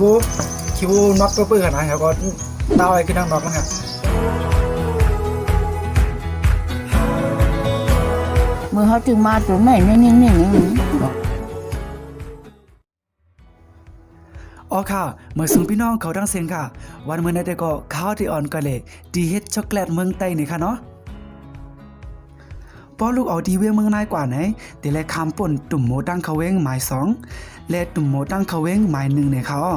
บูคิวน็อกเปื้อนๆนะครับก็ดาวไอ้ขึ้นทางน็อกนะครับมือเขาจึงมาตรงไหนนิ่งๆนิ่งๆอ๋อค่ะ เมื่อสูงพี่น้องเขาดังเสียงค่ะ วันเมื่อนั้นได้ก็ข้าวที่อ่อนก็เลยดีเฮ็ดช็อกโกแลตเมืองใต้นี่ค่ะเนาะป้อลูกเอาดีเวียงเมืองนายกว่าไหนแต่แลคำป่นตุ่มโมตั้งเขาเว้งหมายสอง และตุ่มโมตั้งเขาเว้งหมายหนึ่งเนี่ยค่ะอ้อ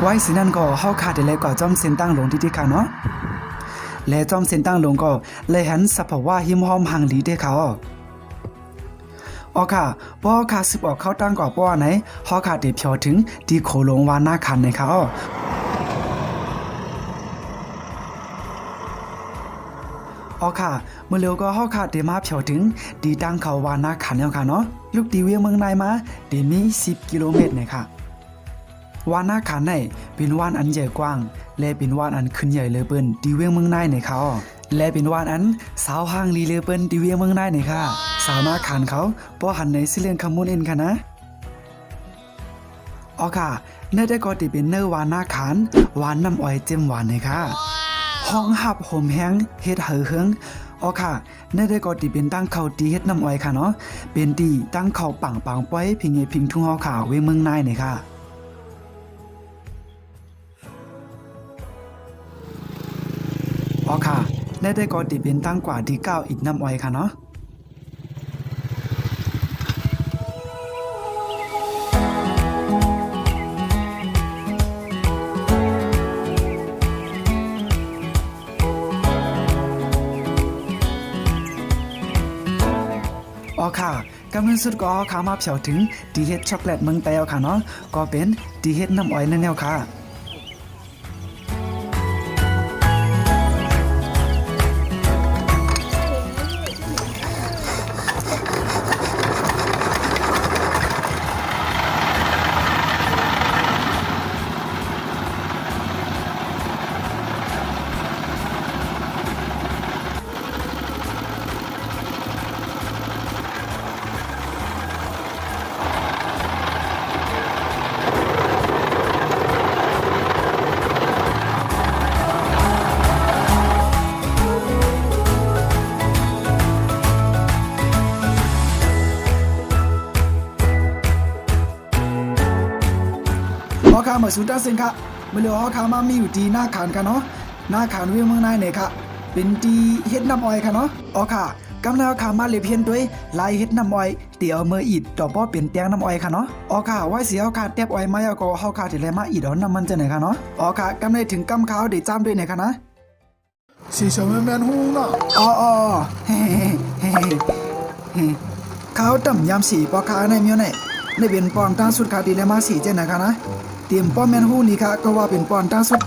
ไว้สินั่นก็เฮาขาดแต่แลก็จอมเส้นตั้งลงที่ที่ค่ะเนาะและจอมเส้นตั้งลงก็เลยหันสภาวะหิมหอมหังหลีเด้อค่ะอ้อค่ะป้อค่ะสิบออกเข้าตั้งก่อป้อไหนฮอค่ะเดเพียวถึงดีโขลงวานนาคันในเขา ออค่ะ เมื่อเร็วก็ฮอค่ะเดมาเพียวถึง ดีตั้งเขาวานาคันแล้วค่ะเนาะลูกดีเวียงเมืองในมาเดมี10 กิโลเมตรเนี่ยค่ะวานาขันในเป็นว่านอันใหญ่กว้าง และเป็นว่านอันขึ้นใหญ่เลยเปิ้นดีเวียงเมืองในในเขาและเป็นว่านอันสาวห้างลีเลยเปิ้นดีเวียงเมืองในในค่ะ สามารถขันเขาป้อหันในสิเลียงคำมูลเอ็นค่ะนะอ๋อค่ะเนื้อได้ก็ติเป็นเนื้อวานนาขันหวานน้ำอ้อยเจมหวานในค่ะ ห้องหับหอมแห้งเฮ็ดเหอเฮืองอ๋อค่ะเนื่อได้ก็ติเป็นตั้งเขาตีเฮ็ดน้ำอ้อยค่ะเนาะเป็นตีตั้งเขาปังปังป้อยพิงเอพิงทุ่งเฮาขาวเวยเมืองในนี่ค่ะอ๋อค่ะได้ได้ก็ติเป็นตั้งกว่าที่เก้าอีกน้ำอ้อยค่ะเนาะ สุดก็ขามาเผาถึงดีเฮ็ดช็อกโกแลตเมืองแต้เอาค่ะเนาะก็เป็นดีเฮ็ดน้ำอ้อยนั่นแนวค่ะ ฮอคามาสูตันเซนค่ะเมื่อเร็วฮอคามามีอยู่ที่หน้าขานค่ะเนาะหน้าขานเวียงเมืองนายเนี่ยค่ะเป็นที่เฮ็ดน้ำอ้อยค่ะเนาะอ๋อค่ะกำลังเอาขามาเลยเพียนด้วยลายเฮ็ดน้ำอ้อยเตี๋ยวเมื่ออีดดอกบ่เป็นแตงน้ำอ้อยค่ะเนาะอ๋อค่ะว่าสิเอาขาเต็บอ้อยมาแล้วก็เฮาขาที่แลมาอีดเอาน้ำมันจะไหนค่ะเนาะอ๋อค่ะกำลังถึงกำขาวได้จ้ามด้วยไหนค่ะนะสีเฉาแมนแมนฮูน่ะอ๋ออ๋อเฮ้เฮ้เฮ้เฮ้ข้าวต่ำยำสีปอคาในเมียวไหนในเป็นปอนตั้งสุดคาดีและมาสีเจนนะคะนะ เตรียมป้อมแมนฮู้นี่ค่ะก็ว่าเป็นป้อนตั้งสุด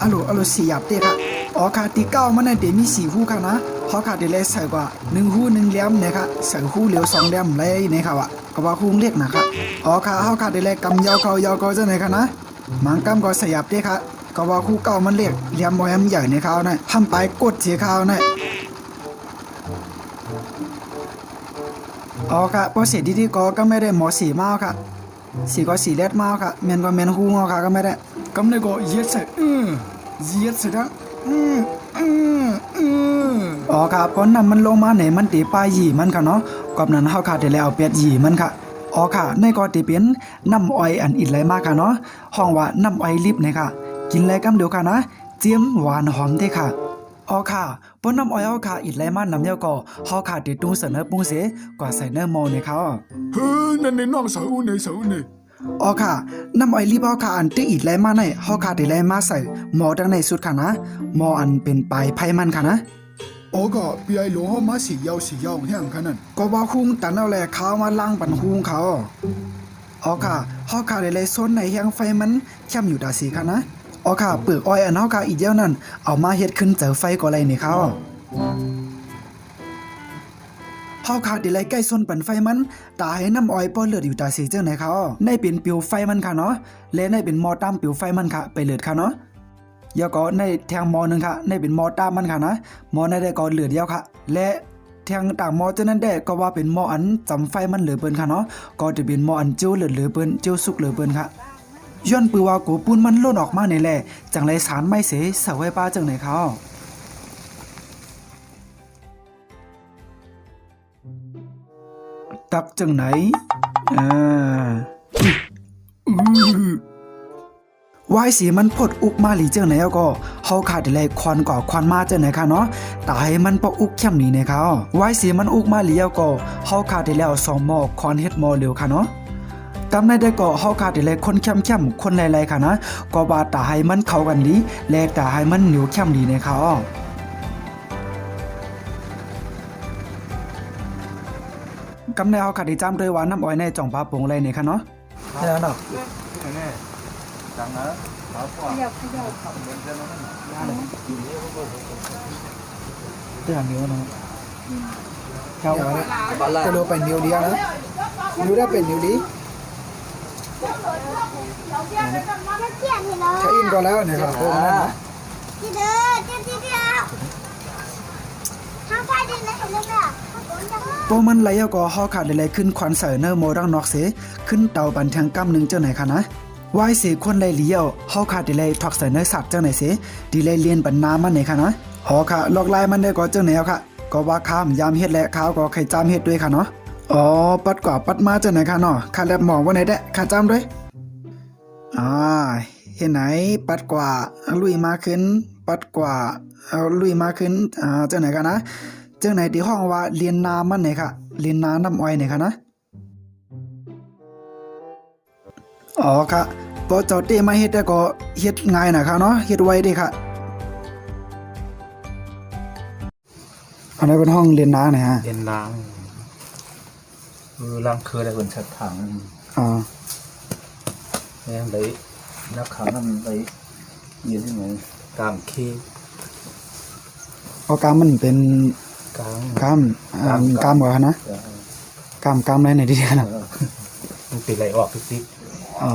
อะโหลอะโหลสีหยาบเตะค่ะอ๋อค่ะตีเก้ามันในเดมีสี่ฮู้ค่ะนะเพราะค่ะเดเลยใส่กว่าหนึ่งฮู้หนึ่งเลี่ยมนะค่ะใส่ฮู้เหลียวสองเลี่ยมเลยนะคะวะก็ว่าฮู้เรียกนะคะอ๋อค่ะเฮาค่ะเดเลยกำยาวเขายาวเขาจะไหนค่ะนะมังกำก็สยับเตะค่ะก็ว่าคู่เก่ามันเรียกเลี่ยมบ่แอมใหญ่ในเขานะทำไปกดเสียเขานะอ๋อค่ะพอเสียดีๆก็ก็ไม่ได้หมอสีมาค่ะ สีก็สีเล็ดมากค่ะเมนก็เมนฮูงอค่ะก็ไม่ได้กำเนก็เย็ดใส่อือเย็ดใส่ดังอืออืออืออ๋อค่ะก้อนน้ำมันลงมาไหนมันตีปลายหยีมันค่ะเนาะกอบนั้นเฮาค่ะได้แล้วเอาเป็ดหยีมันค่ะอ๋อค่ะในก็ตีเป็นน้ำอ้อยอันอิดไหลมากค่ะเนาะห้องว่าน้ำอ้อยลิบเนี่ยค่ะ กินแล้วกำเดียวค่ะนะเจียมหวานหอมเด้ค่ะ อ๋อค่ะปนน้ำอ้อยเอาค่ะอิดไหลมาน้ำเดียวก็เฮาค่ะติดตุ้งเสนอปรุงเสกว่าใส่เนื้อโมเนี่ยค่ะเฮ้ยนั่นในน้องสาวในสาวในอ๋อค่ะน้ำอ้อยรีบเอาค่ะอันติอีดแลมาในเฮาค่ะได้แลมาใส่หมอดังในสุดค่ะนะหมออันเป็นปลายไผ่มันค่ะนะโอ้ก็ปีไอหลวงเขามาสียาวสียาวแห้งขนาดก็ว่าคุ้งตันเอาแลข้าวมาล้างปันคุ้งเขาอ๋อค่ะเฮาค่ะได้แลส้นในแห้งไฟมันเข้มอยู่ดาสีค่ะนะ อค่ะเปลือกอ้อยอันเฮาค่ะอีกเดียวนั้นเอามาเฮ็ดขึ้นเจอไฟก็ไรนี่เขาเฮาค่ะได้แลใกล้ส้นปันไฟมัน ตาให้น้ำอ้อยป้อเลือดอยู่ตาสีเจ้าไหนเขาในเป็นปิวไฟมันค่ะเนาะ และในเป็นมอตามปิวไฟมันค่ะ ไปเลือดค่ะเนาะแล้วก็ในแทงมอหนึ่งค่ะ ในเป็นมอต้ามันค่ะนะ มอในได้ก็เหลือเดียวค่ะ และแทงต่างมอเจ้านั้นได้ก็ว่าเป็นมออันจำไฟมันเหลือเปิ้นค่ะเนาะ ก็จะเป็นมออันเจียวเหลือเหลือเปิ้นเจียวสุกเหลือเปิ้นค่ะ ย้อนปือว่ากูปุ้นมันล่นออกมาในแหละจังไรสารไม่เสเสาไว้ป้าจังไหนเขาตักจังไหนอ่าวายสีมันพดอุกมาหลีเจ้าไหนเอาก็เฮาขาดเลยควันก่อควันมาเจ้าไหนคะเนาะตายมันปออุกเข้มหนีนะเขาวายสีมันอุกมาหลีเอาก็เฮาขาดได้แล้วสองหม้อควันเฮ็ดหม้อเร็วค่ะเนาะ กำาในได้ก็เฮาคาดเลยคนแข้มเข้มคนหลายๆค่ะนะก็บาตาให้มันเข้ากันดีและตาให้มันเหนียวแข้มดีนะครับกํในเฮาคาดจ้จํด้วยว่าน้ำอ้อยในจ่องปลาปงไรเนี่ยค่ะเนาะแล้วเนาะนี่จังนะครับขยับขยับครับเดินเดินนั่นนี่นะเขาจะโดนเป็นิ้วดียนะนิ้วได้เป็นนิ้วดี จะอินก็แล้วเนี่ยครับผมที่เด้อที่ที่เดียวทางไฟดินเลยเห็นเยอะตัวมันไหลก็ฮอขาดไหลขึ้นควันใส่เนอร์โมรังนอกเสขึ้นเตาบันเทิงกั้มหนึ่งเจ้าไหนคะนะวายเสคนไหลเลี้ยวห่อขาดไหลถอกใส่เนอร์สัตว์เจ้าไหนเสดีไหลเลียนบันน้ำมันไหนคะนะห่อค่ะลอกลายมันได้ก็เจ้าไหนเอาค่ะ ก็ว่าข้ามยามเฮ็ดและข้าวก็ไข่จามเฮ็ดด้วยค่ะเนาะ อ๋อ ปัดกว่าปัดมาเจ้าไหนคะเนาะข้าแลบหมองว่าไหนแดะข้าจามด้วยอ่าเห็นไหน ปัดกว่า ลุยมาขึ้น ปัดกว่าเอาลุยมาขึ้นอ่าเจ้าไหนกันนะ เจ้าไหนที่ห้องว่าเรียนน้ำมันไหนค่ะเรียนน้ำน้ำอ้อยไหนค่ะนะอ๋อค่ะพอเจ้าเต้มาเฮ็ดแต่ก็เฮ็ดง่ายนะคะเนาะเฮ็ดไวเดีค่ะอันนี้เป็นห้องเรียนน้ำนะฮะเรียนล้า คือล้างคืออะไรคนชัดถังอ๋อเนี่ย lấy นักขังนั่น lấy ยืนที่ไหนกลางขี้เอากามมันเป็นกลางกามอ่ากามก่อนนะเออกามกามอะไรไหนดีๆนะเออมันติดไหลออกติ๊กอ๋อ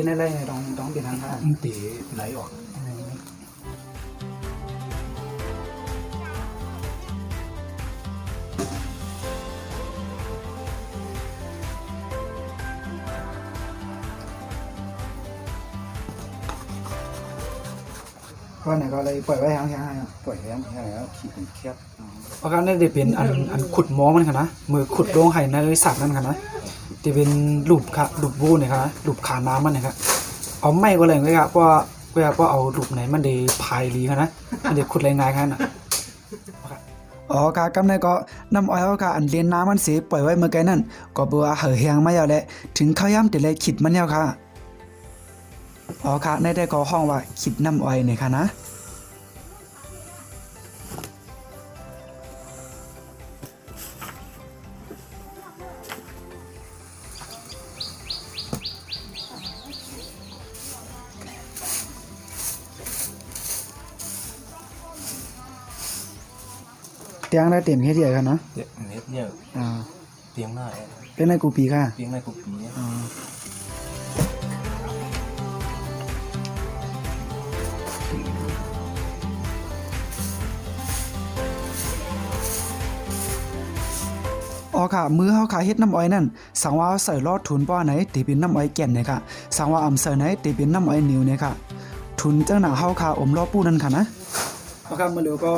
ป้อมดินไรในต้องต้องเป็นทางการมันตีไหลออกก็ไหนก็เลยปล่อยไว้ทางแค่ให้ปล่อยแห้งแห้งแล้วขีดเป็นแคบเพราะการนี่ได้เป็นอันอันขุดมอมันค่ะนะมือขุดลงไห้ในสัตว์นั่นค่ะนะ จะเป็นรูปค่ะรูปบูเนี่ยค่ะนะรูปขาน้ำมันเนี่ยค่ะเอาไม่ก็เลยเลยค่ะเพราะว่าเวลาพอเอารูปไหนมันได้พายลีค่ะนะมันได้ขุดรายงานค่ะนะอ๋อค่ะกำในก็น้ำอ้อยเอาค่ะอันเลียนน้ำมันสีปล่อยไว้เมื่อไกลนั่นก็เบื่อเหอเฮียงมาแล้วแหละถึงข้าวย่ำแต่เลยขิดมันแล้วค่ะอ๋อค่ะในได้ก็ห้องว่าขิดน้ำอ้อยเนี่ยค่ะนะ เตียงได้เต็มเฮ็ดใหญ่ค่ะนะเนี่ยเน็ตเนี่ยอ่าเตียงหน้าเป็นในกูปีค่ะเตียงในกุฏิเนี่ยอ่าอ๋อค่ะ มือเฮาขาเฮ็ดน้ำอ้อยนั่นสังว่าใส่ลอดทุนป้อไหนตีเป็นน้ำอ้อยแก่นเนี่ยค่ะสังว่าอำเสอไหนตีเป็นน้ำอ้อยนิวเนี่ยค่ะ ทุนจังหนาเฮาขาอมล้อปูนั่นค่ะนะ เอาค่ะมาเหลียวก็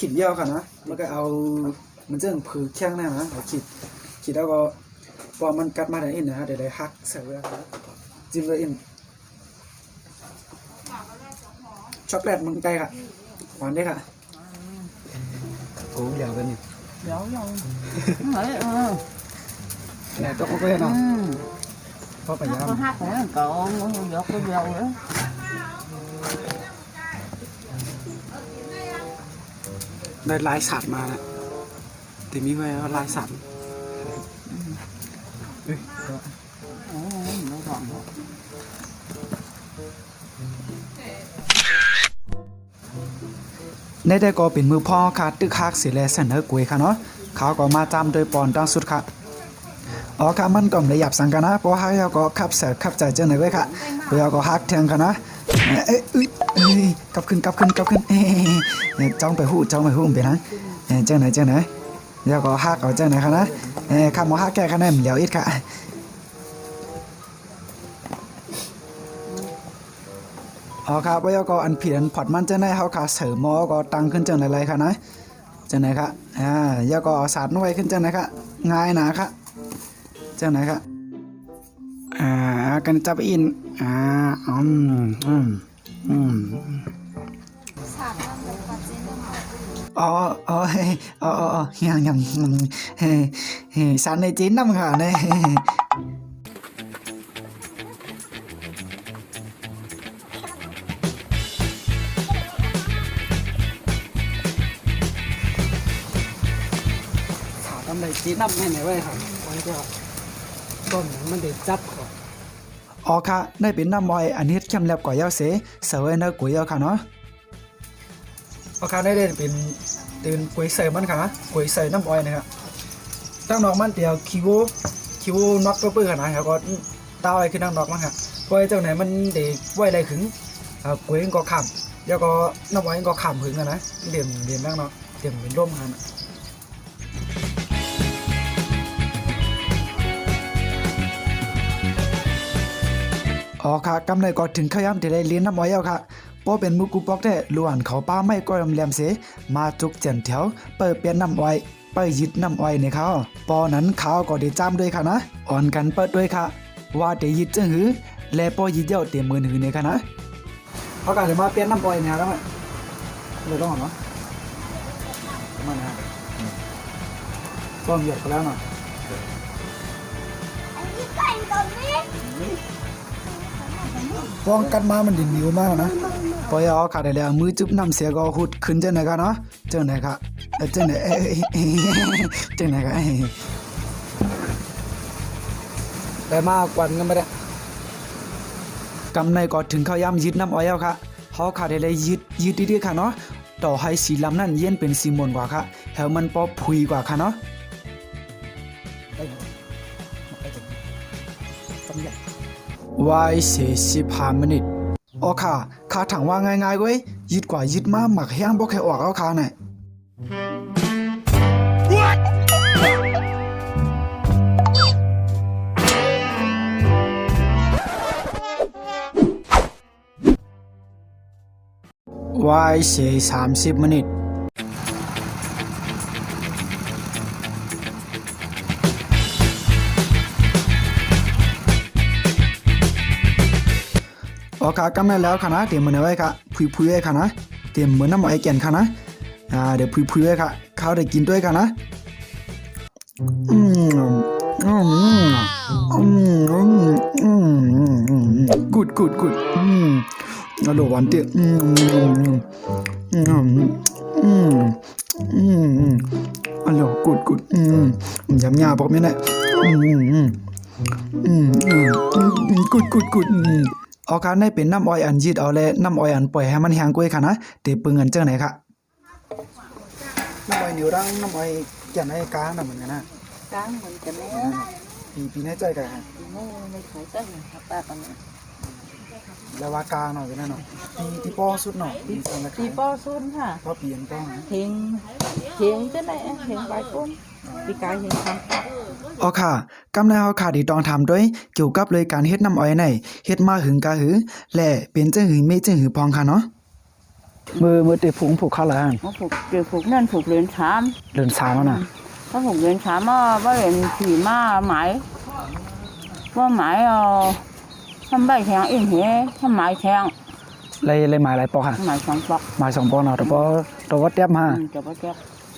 ขีดเยี่ยวค่ะนะแล้วก็เอามันเจิ้งผือแข้งหน้านะเอาขีดขีดแล้วก็พอมันกัดมาได้อินนะฮะเดี๋ยวได้ฮักใส่ไว้ครับจิ้มเลยอินช็อกโกแลตมันไกลค่ะหวานได้ค่ะโอ้ยาวกันนี่ Dấu rồi. Đấy, ừ. ไหนต้องเอาไปเนาะ Ừ. พอไปยาม Có hát nữa, cậu giọt cái dầu nữa. ได้ลายสัตว์มาแล้วแต่มีไว้ว่าลายสัตว์เฮ้ย Ừ, nó gọn rồi. อในได้ก็เป็นมือพ่อค่ะตึกคักเสิแลเสนอกวยค่ะเนาะเขาก็มาจำโดยปอนตั้งสุดค่ะอ๋อค่ะมันก็ไม่หยับสังกันนะเพราะฮักเขาก็ขับเสือขับใจเจ้าหน่อยไว้ค่ะเพื่อก็ฮักเทียงค่ะนะ เอ้ยเอ้ยเอ้ยกลับขึ้นกลับขึ้นกลับขึ้นเอ้ยจ้องไปหู้จ้องไปหู้ไปนะเอ้ยเจ้าไหนเจ้าไหนเดี๋ยวก็ฮักเอาเจ้าไหนคะนะเอ้ยคำว่าฮักแก้ค่ะนนเดี๋ยวอีกค่ะอ๋อครับว่าก็อันเพียนพอดมันเจะได้เฮาค่ะเสริมหมอก็ตังขึ้นเจังไรๆค่ะนะจังไหนครับอ่าย่าก็สาดน้อยขึ้นเจังไหนครับง่ายหนาครับจังไหนครับอ่ากันจับอิน อ่าอืมอืมอืมอ๋ออ๋อเฮ้อ๋ออ๋อยังยังเฮ้เฮ้สารในจีนน้ำค่ะเนี่ยขาทำไรจีนน้ำให้ไหนไว้ครับไว้ก็ต้นมันเด็ดจับก่อน ออค่ะได้เป็นน้ำมอยอันนี้เข้มแลบกว่ายาวเสเสวยเนอะก๋วยยาค่ะเนาะออค่ะได้ได้เป็นตื่นก๋วยเสยมันค่ะก๋วยเสยน้ำมอยนะครับตั้งนอกมันเดียวคิวคิวนอกเปื้อนๆนะครับก็ดาวไอ้คือนั่งนอกมันค่ะไว้เจ้าไหนมันเด็กไว้ได้ขึงก๋วยมันก็ขำแล้วก็น้ำมอยมันก็ขำหึงอะนะเหลี่ยมเหลี่ยมนั่งเนาะเหลี่ยมเป็นร่มกัน อ๋อค่ะกำเนิดก็ถึงขย้ำที่ได้เลี้ยนน้ำอ้อยแล้วค่ะเพราะเป็นมุกุปอกได้ล้วนเขาป้าไม่ก็ยำแหลมเสมาจุกเจนแถวเปิดเปลี่ยนน้ำอ้อยไปยึดน้ำอ้อยในเขาปอนั้นเขาก็ได้จ้ำด้วยค่ะนะอ่อนกันเปิดด้วยค่ะ ว่าได้ยึดจังหือ และปอยึดเดี่ยวเต็มมือหือในค่ะนะเขาก็จะมาเปลี่ยนน้ำอ้อยเนี่ยแล้วมั้ยเลยต้องเนาะมานะก็หยดไปแล้วเนาะอันนี้ไก่ตัวนี้ ป้องกันมามันดินนิ้วมากนะพอยเอาขาดแล้วมือจุบน้ำเสียก็หุดขึ้นจังไหนกันเนาะจังไหนครับเจังไหนเจังไหนครับเอ้ยได้มากกว่ากันไม่ได้กำในก็ถึงเข้าย่ำยึดน้ำอ้อยแล้วค่ะเขาขาดได้ยึดยึดดีๆค่ะเนาะต่อให้สีลำนั่นเย็นเป็นสีมนกว่าค่ะแถวมันปอพุยกว่าค่ะเนาะ วายเสียสิบห้ามินิทอ๋อค่ะค่าถังว่าง่ายๆเว้ยยึดกว่ายึดมาหมักแห้งบ่แค่ออกเอาค่ะน่ะวายเสียสามสิบมินิท อ๋อค่ะกำในแล้วค่ะนะเตรียมมือไว้ค่ะพุยๆไว้ค่ะนะเตรียมมือนน้ำไอแก่นค่ะนะอ่าเดี๋ยวพุยๆไว้ค่ะข้าวได้กินด้วยค่ะนะอืมอืมอืมอืมอืมอืมกูดกูดกูดอืมอร่อยหวานเตี้ยอืมอืมอืมอืมอืมอืมอร่อยกูดกูดอืมยำยาบอกไม่ได้อืมอืมอืมอืมอืมอืมกูดกูดกูดอืม เอาค่ะในเป็นน้ำอ้อยอันยืดเอาและน้ำอ้อยอันปล่อยให้มันแห้งกล้วยค่ะนะเตะปึงเงินเจ้าไหนค่ะน้ำอ้อยนิ้วรังน้ำอ้อยแก่นไอ้กาน่ะเหมือนกันนะ Sáng mình chậm nó ปีปีนี้ใจกันฮะ nó nó phải tới mình học ba con này แล้วว่ากลางหน่อยก็ได้หน่อยปีที่ป้อสุดหน่อยปีสองละ thì bo xuân hả พอเปลี่ยนป้อนะ hiện hiện tới đây hiện vài con đi cài hiện không อ๋อค่ะกำในเฮาค่ะที่ต้องทำด้วยเกี่ยวกับเลยการเฮ็ดน้ำอ้อยในเฮ็ดมาหึงกะหือ และเป็นจังหือไม่จังหือพองค่ะเนาะมือมือติผงผูกเข้าแล้ว nó phục điều phục nên phục luyện thám เดินสามแล้วน่ะ nó phục luyện thám á bác luyện chỉ ma mãi có mãi ờ thăm bảy tháng in thế thăm mãi tháng เลยเลยหมายหลายปอกค่ะ mãi sáng bọc หมายสองปอกเนาะแต่ปอตัววัดแทบมา ừ, cho bác chép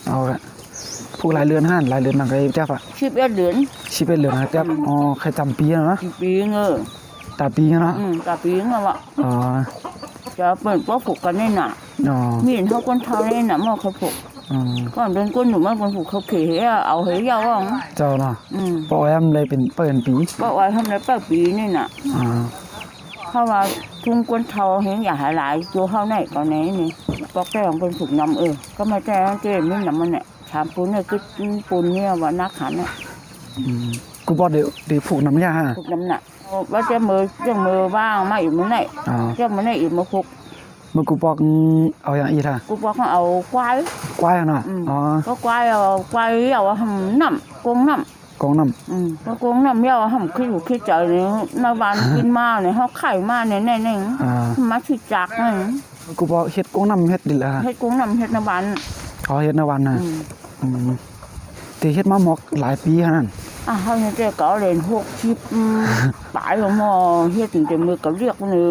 เอาค่ะ ผู้หลายเรือนห้านหลายเรือนหนังก็แทบอะ ship biết đến ชีเป็นเรือนนะแทบอ๋อใครจำปีแล้วนะ chỉ bí ngờ ตาปีเนาะ ừ cả bí ngờ ạ อ๋อ cho bẩn có phục cái này nè อ๋อ miền thao con thao này nè mà khắc phục อืม còn bên quân đủ mà quân phục khắc khỉ thế à áo thế nhau không เจ้าเนาะ ừ ปอแอมเลยเป็นเปิ้นปี có ai hôm nay bác bí này nè อ่าเขาว่าทุ่งกวนเทาเห็นอย่าหายหลายตัวเขาไหนตอนนี้นี่ปอกแก้วเป็นผูกน้ำเออก็มาแจ้งเจ๊ไม่น้ำมันเนี่ย ถามปูนเนี่ยคือปูนเนี่ยว่านักขันเนี่ยอืมกูบอกเดี๋ยวเดี๋ยวผูกน้ำยาฮะผูกน้ำหนักว่าจะมือจะมือบ้างมาอีกมื้อไหนอ๋อจะมื้อไหนอีกมาผูกเมื่อกูบอกเอาอย่างอีท่ากูบอกเขาเอาควายกว้ายอะเนาะอืมอ๋อก็ควายเอาควายเอาหำน้ำกงน้ำกองน้อืมก็กงน้ำเอาหำขึ้นอยู่ขึ้นใจเนี่ยในบ้านกินมาเนี่ยเขาไข่มาเนี่ยแน่ำอ่าๆมาที่จักเนี่ยกูบอกเฮ็ดกองน้ำเฮ็ดดิละฮะเฮ็ดกงน้ำเฮ็ดในบ้านอ๋อเฮ็ดในวันน่ะ อืมอืมแต่เฮ็ดมาหมอกหลายปีขนาดนั้นอะเขาเนี่ยจะก่อเล่นหกชิปอืมปลายของหมอเฮ็ดถึงจะมือก็เรียกว่าเนี่ย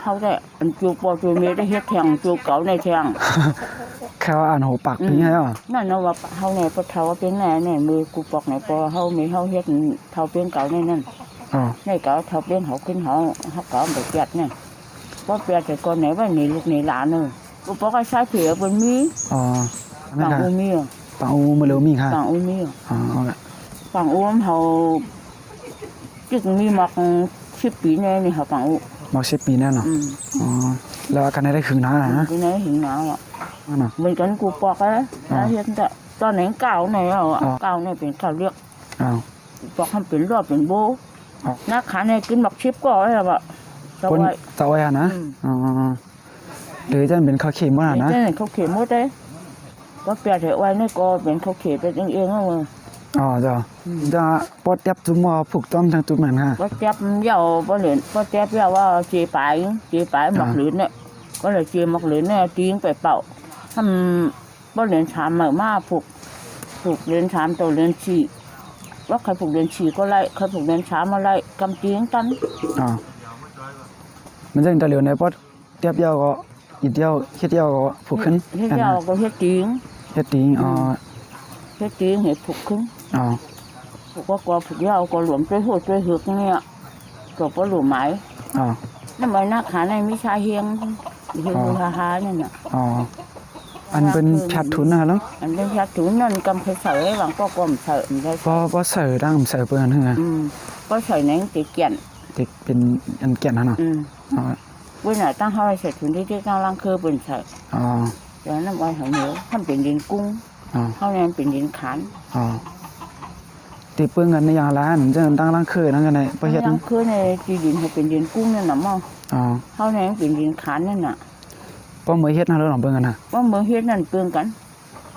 เขาได้อันจูปอจูเมได้เฮ็ดแทงจูเก่าในแทงแค่ว่าอ่านหัวปากนี่ไงอะนั่นนะว่าเขาเนี่ยปะเทาเป็นแน่เนี่ยมือกูปอกไหนปอเขามีเขาเฮ็ดเท่าเป็นเก่าในนั่นอ๋อในเก่าเท่าเป็นเขาขึ้นเขาเขาเก่าไปเปียดเนี่ยพอเปียดแต่ก่อนไหนว่านี่ลูกนี่หลานเนอะกูปอกไอ้ชายเผียเป็นมีอ๋อนั่นฝั่งค่ะอูมีอะ ปังอูมาเร็วมีค่ะฝั่งอูมีอะอ๋อเอาละฝั่งอูมเขาจึงมีมักสิบปีแน่นี่เขาฝั่งอูหมอกสิบปีแน่เนาะอืมอ๋อแล้วอาการได้คืนนะนะปีไหนหิงหนาวอะนั่นน่ะเหมือนกันกูปอกอะอ่าเห็นแต่ตอนไหนเก่าไหนอะอ่าเก่าเนี่ยเป็นเก่าเรียกอ้าว ปอกให้เป็นรอบเป็นโบอ่านักขาเนี่ยกินบักชิปก็อะไรแบบสคนบายตะไว้อะนะอืม อ๋อหรือจะเป็นข้าวเค็มว่านะเจ้าเนี่ยเขาเขียนหมดเลย ก็เปียกเถอะไว้เนี่ยก็เป็นเขาเขียนเป็นเองเองๆเอาเลยอ๋อจ้ะจะปอดยับจุ่มว่าผูกต้อมทางจุ่มนั่นค่ะก็จับเหยาก็เหรียญก็จับเหยาว่าเจีปลายเจีปลายหมักเหรียญเนี่ยก็เลยเจีหมักเหรียญเนี่ยทิ้งไปเป่าทำก็เหรียญชามเหมือมาผูกผูกเหรียญชามตัวเหรียญฉีว่าใครผูกเหรียญฉีก็ไล่ใครผูกเหรียญชามมาไล่กำจิ้งตันอ๋อมันจะตะเหลียวในปอดเตียบยาวก็อีเดียวเฮ็ดเดียวก็ผูกขึ้นเฮ็ดอันเหนั้ยานก็เฮ็ดจิ้งเฮ็ดติง อ๋อเฮ็ดจิ้งเฮ็ดผูกขึ้นอ๋อผูกก็กลัวผูกเหยาก็หลวมด้วยหัวด้วยหึกเนี่ยก็บ่หลวมไหมอ๋อนั่นหมายนักขาในมิชาเฮียงเฮียงมูลาฮาเนี่ยน่ะอ๋ออันเป็นแพททุนนะแล้วอันเป็นชาถุนนั่นกำเพเสยหวังก็กลมเสยไม่ได้พอพอเสิร์ดังเสิร์เปิ้นฮะอืมก็ใส่ในติเกียนเด็กเป็นอันแก่นนะเนาะอืมอ๋อเว้นหน่ะตั้งเฮาใส่ถุนที่ที่ตั้งล่างคือเป็นใส่อ๋อ แล้วน้ำไว้เหนียวทำเป็นดินกุ้งอ๋อเฮาเนี่ยเป็นดินขานอ๋อตีเปิ้งกันในอย่างร้านจะตั้งร่างคือนั่นกันในประเทศล่างคือในจีดินให้เป็นดินกุ้งนั่นน่ะมั้งอ๋อเฮาเนี่ยเป็นดินขานนั่นน่ะป้อมือเฮ็ดนะแล้วหนองเปิ้งกันนะว่าเมืองเฮ็ดนั่นเปลืองกัน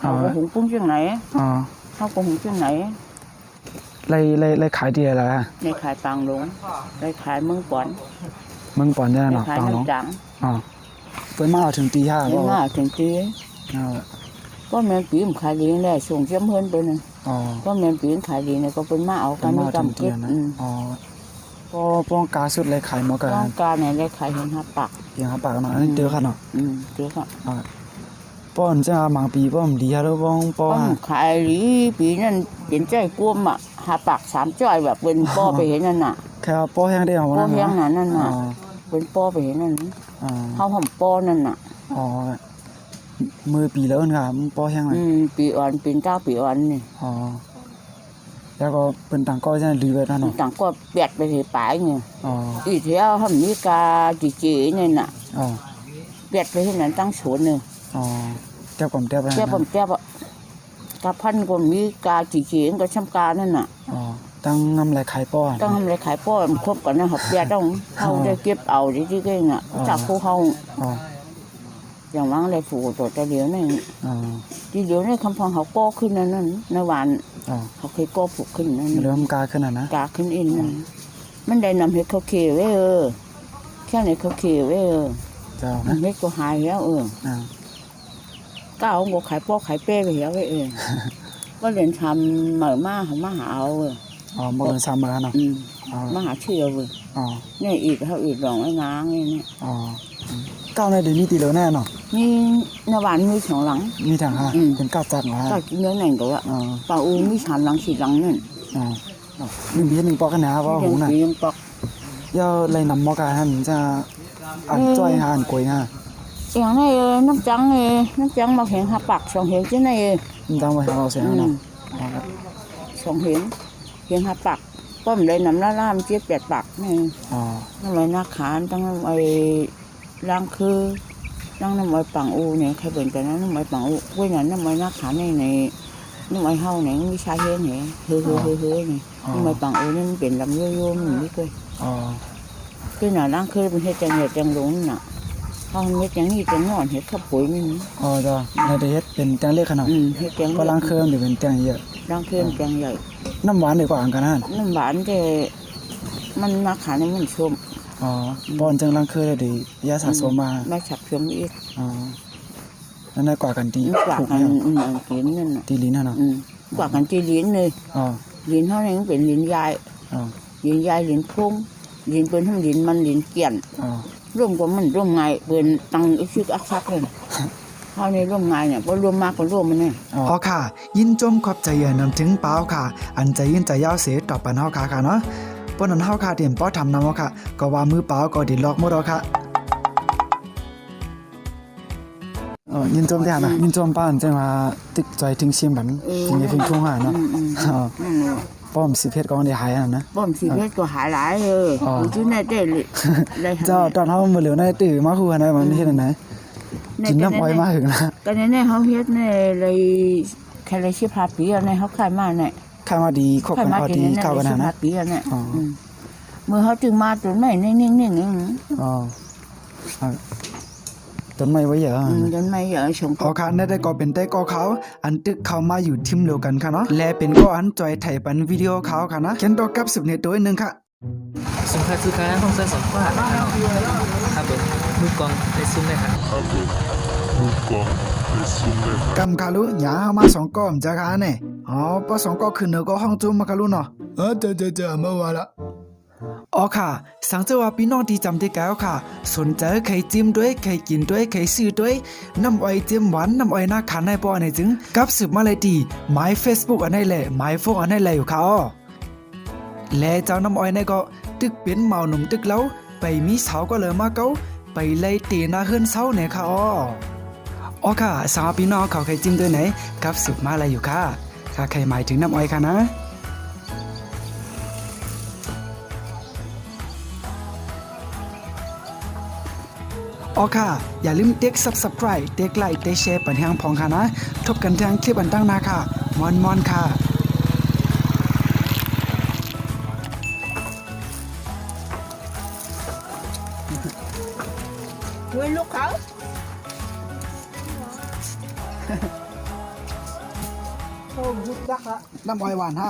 อ๋อเฮาก็หุงปุ้งจังไหนอ๋อเฮาก็หุงจังไหนไล่ไล่ไล่ขายดีอะไรล่ะในขายปางหลงในขายเมืองก่อนมึงปอนจะในเนาะขายฟังน้องน้ำจังอ๋อ เปิ้นมาเอาถึงตีห้าเห็นก็ว่าถึงตีอ๋อก็แม่นปีมขายดีแหละส่งเจ้าเพิ่นไปนึงอ๋อก็แม่นปีมขายดีเนี่ยก็เป็นมาเอากันมานี่ถึงกำตีเก็บนะอืมอ๋อพอป้องกาสุดเลยขายหมอกันต้องการเนี่ยได้ขายเห็นหับปากเพียงครับปากเนาะอันนี้เจอค่ะเนาะอืมเดี๋ยวก็อ๋อป้อนจะบางปีป้อมดีฮะแล้วป้องป้อต้องขายหรือปีนั้นเป็นใจกวมอะหาปากสามจ้อยแบบเป็นป้อไปเห็นนั่นน่ะ แค่ป้อแห้งได้เอาป้อนั่นเฮียงเนาะนั้นนั่นอ๋อน่ะ เป็นป้อไปเห็นนั่นอ๋อเขาหอมป้อนั่นน่ะอ๋อมือปีแล้วค่ะป้อแห้งเลยอืมปีอ่อนปีเก้าปีอ่อนนี่อ๋อแล้วก็เป็นต่างก็จะรีเวิร์ดนะเนาะต่างก็เปียดไปเหปลายเนี่ยอ๋ออีเที่ยวทำนี่กาจีจีเนี่ยน่ะอ๋อเปียดไปที่นั้นตั้งสวนหนึ่งอ๋อเทียบกับเทียบไปเจ้าผมเจ้าอะกาพันก็มีกาจีจีก็ช่ำกานั่นน่ะอ๋อ ตั้งงำไรขายป้อนต้องทำอะไรขายป้อมนครบก่อนนะครับเปียต้องเขาได้เก็บเอาที่ที่เก่งอะอ๋อจากผู้เขาอ๋ออย่างว่างอะไรผูกตัวแต่เดียวนี่อ๋อที่เดียวนี่คำพังเขาก้อขึ้นนั่นนั่นในวันอ๋อเขาเคยก้อผูกขึ้นนั่นเริ่มกาขึ้นอะนะกาขึ้นอินนั่นมันได้นำเห็ดเขาเขียวไว้เออแค่ไหนเขาเขียวไว้เออเจ้ามันนะเห็ดก็หายแล้วเอออ่าก้าวบอกขายป้อขายเป้ไปเหี่ยวไว้เออก็เรียนทำเหมือมาหามาหาเอาเออ อ๋อมาเป็นซ้ำมาเนาะ อืมอ๋อ มาหาเชื่อเว้ยอ๋อ เนี่ยอีกเขาอีกหลงไอ้งางนี่เนี่ยอ๋อก้าวในเดี๋ยวนี้ตีแล้วแน่เนาะ มีนวานมีสองหลัง มีทางฮะอืม เป็นก้าวจัดเหรอฮะก็เนื้อหนังตัวอะอ๋อป่าอูมีสามหลังสี่หลังนั่นอ๋อหนึ่งเบียร์หนึ่งปอกกันนะว่ายัหูงน่ะปียังปอกย่อไรนำมอกาฮันจะอันจ้อยฮะอันกวยฮะอย่างนี้เออน้ำจังเออน้ำจังมาเห็นหาปากสองเห็นที่ไหนเออมันต้องไปหาเราเสียอืเนาะมอ๋อครับสองเห็น เห็นหาปากป้อมเลยน้ำละล่ามเจี๊ยบแปดปากนี่อ๋อนั่นเลยนักขานตั้งไอ้ล่างคือนั่งน้ำไว้ปังอูเนี่ยใครเป็นกันนะน้ำไว้ปังอูเว้ยนั่นน้ำไว้นักขาในในน้ำไว้เฮาเนี่ยมีชายเฮ็ดเนี่ยเฮ้อเฮ้อเฮ้อเฮ้อนี่น้ำไว้ปังอูนี่มันเป็นลำโยโย่มันนี่เคยอ๋อคือหน่ะนั่งเคยเป็นเฮ็ดจังเฮ็ดจังหลงน่ะเฮาเฮ็ดจังนี้จังนอนเฮ็ดขับปุ๋ยนี่อ๋อจ้ะในเดเฮ็ดเป็นแตงเล็กขนาดอืมเฮ็ดจังก็ล้างเครื่องหรือเป็นแตงเยอะล้างเครื่องจังใหญ่ น้ำหวานดีกว่าอันกันนั่นน้ำหวานแต่มันนักขาเนี่ยมันส้มอ๋อป้อนจังล้างเครื่องได้ดียาสะสมมาไม่ฉับชมอีกอ๋อนั่นได้กว่ากันดีมันกว่าถูกกันเนี่ยอืมอันกินนั่นน่ะตีลิ้นน่ะเนาะอืมกว่ากันที่ลิ้นเลยอ๋อลิ้นเท่านั้นเป็นลิ้นยายอ๋อลิ้นยายลิ้นพุ่งลิ้นเป็นทั้งลิ้นมันลิ้นเกี่ยนอ๋อร่วมกันมันร่วมไงเป็นตังอิชิกอักซักเลยน่ะ เท่านี้ร่วมไงเนี่ยพอรวมมากก็ร่วมมันเนี่ยอ๋อค่ะ ยินจมขอบใจเย็นนำถึงเปล่าค่ะ อันใจยินใจยาวเสียต่อปันเฮาค่ะค่ะเนาะปนนั้นเฮาค่ะเตรียมป้อทำนำเอาค่ะ ก็ว่ามือเปล่าก็ไดีล็อกหมดแล้วค่ะอ๋อยินจมที่หานะยินจมป้านจังว่าตึกใจถึงเชียมบันถึงจะถึงทุ่งหาเนาะอืมอืมอ๋อนั่นน่ะป้อมสิเพชรก็ได้หายอันนะป้อมสีเพชรก็หายหลายเลยอ๋ออยู่ที่ไหนได้เลยได้เจ้าตอนเฮามาเหลียวในตื่อมาคืออันไหนมันเฮ็ดอันไหน กินน้ำอ้อยมาถึงนะก็ในเนี่ยเขาเฮ็ดในเลยแค่เลยสิบห้าปีอะในเขาขายมาเนี่ยข้ามาดีครบขายกันมาพอกินดีเนี่ยเข้ากันสินะบห้านะปีอะเนี่ยอ๋ออืมเมื่อเขาจึงมาตัวไหนนิ่งๆนิ่งๆนิ่งอ๋ออะต้นไม้ไว้เยอะๆอือะมจนไม่อยากชงพอค่ะนั่นได้ก็เป็นได้ก็เขา อันตึกเขามาอยู่ทิมเดียวกันค่ะเนาะ และเป็นก็อันจอยไทยปันวิดีโอเขาค่ะนะเขียนตัวกับสิบเนตตัวหนึ่งค่ะสงครามสุการห้องเส้นสองฟ้าครับผม มือกองในซุ้มเลยครับกำคารุหยาเอามาสองก้อมจะค่ะเนี่ยอ๋อพอสองก้อขึ้นเนอก็ห้องจุ่มมาคารุเนาะเออเจอเจอเจอมาว่าละอ๋อค่ะสังเจว่าพี่น้องที่จำได้แล้วค่ะ สนใจใครจิ้มด้วยใครกินด้วยใครซื้อด้วยน้ำอ้อยจิ้มหวานน้ำอ้อยหน้าขันในป้อในจึงกับสืบมาเลยดีหมาย Facebook อันไหนแหละหมายโฟกอันไหนแหละอยู่ค่ะอ้อและเจ้าน้ำอ้อยนี่ก็ตึกเป็นเมาหนุ่มตึกแล้วไปมีสาวก็เลยมาเก้า ไปไล่ตะหน้าเฮือนเศร้าเนี่ยค่ะอ้ออ๋อค่ะสาวพี่น้องเขาใครจิ้มด้วยไหนกับสืบมาอะไรอยู่ค่ะค่ะใครหมายถึงน้ำอ้อยค่ะนะอ๋อค่ะ อย่าลืมเด็ก subscribe เด็กไลค์เด็กแชร์ปันแหงพองค่ะนะ ทบกันทางคลิปอันตั้งนาค่ะ มอนมอนค่ะ น้ำอ้อยหวานห้า